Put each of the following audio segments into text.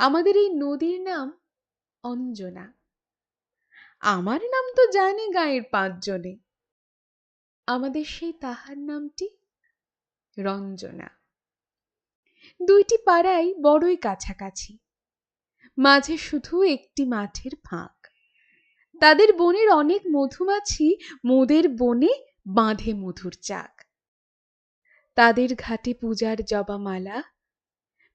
আমাদের এই নদীর নাম অঞ্জনা। আমার নাম তো জানে গায়ের পাঁচজনে। আমাদের সেই তাহার নামটি রঞ্জনা। দুইটি পাড়াই বড়ই কাছাকাছি। মাঝে শুধু একটি মাঠের ফাঁক। তাদের বনের অনেক মধুমাছি মোদের বনে বাঁধে মধুর চাক। তাদের ঘাটে পূজার জবামালা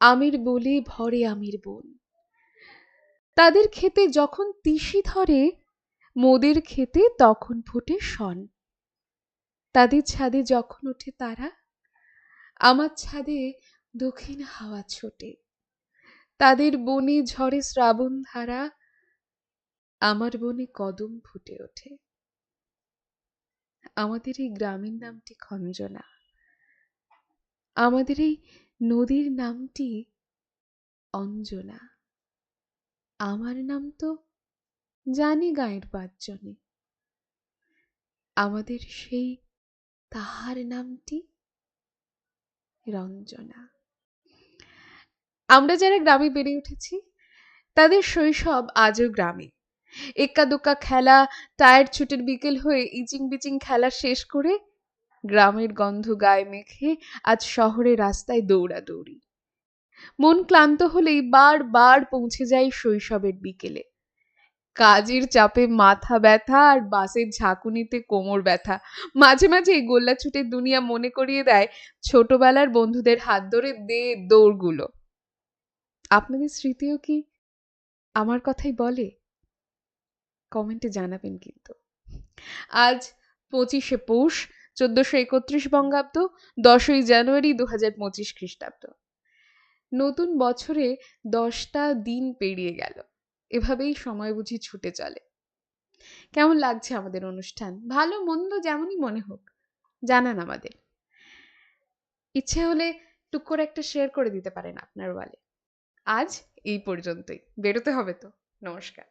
আমের বলে, ভরে আমের বন। তাদের খেতে যখন তিসি ধরে, মোদের খেতে তখন ফোটে শন। তাদের ছাদে যখন ওঠে তারা, আমার ছাদে দক্ষিণ হাওয়া ছোটে। তাদের বনে ঝরে শ্রাবণ ধারা, আমার বনে কদম ফুটে ওঠে। আমাদের এই গ্রামের নামটি খঞ্জনা। আমাদের এই নদীর নামটি অঞ্জনা। আমার নাম তো জানি গায়ের পাঁচজনে। আমাদের সেই তাহার নামটি রঞ্জনা। আমরা যারা গ্রামে বেড়ে উঠেছি, তাদের শৈশব আজও গ্রামে। এক্কা দোক্কা খেলা, টায়ার ছুটের বিকেল হয়ে ইচিং বিচিং খেলা শেষ করে গ্রামের গন্ধ গায়ে মেখে আজ শহরে রাস্তায় দৌড়াদৌড়ি। মন ক্লান্ত হলেই বারবার পৌঁছে যাই শৈশবের বিকেলে। কাজের চাপে মাথা ব্যথা আর বাসের ঝাঁকুনিতে কোমর ব্যথা। মাঝে মাঝে এই গোল্লা ছুটের দুনিয়া মনে করিয়ে দেয় ছোটবেলার বন্ধুদের হাত ধরে দে দৌড়গুলো। আপনাদের স্মৃতিও কি আমার কথাই বলে? কমেন্টে জানাবেন কিন্তু। আজ পঁচিশে পৌষ চোদ্দশো একত্রিশ বঙ্গাব্দ, দশই জানুয়ারি দু হাজার পঁচিশ খ্রিস্টাব্দ। নতুন বছরে দশটা দিন পেরিয়ে গেল। এভাবেই সময় বুঝি ছুটে চলে। কেমন লাগছে আমাদের অনুষ্ঠান? ভালো, মন্দ, যেমনই মনে হোক, জানান আমাদের। ইচ্ছে হলে টুক করে একটা শেয়ার করে দিতে পারেন আপনার ওয়ালে আজ এই পর্যন্তই। বেরোতে হবে তো। নমস্কার।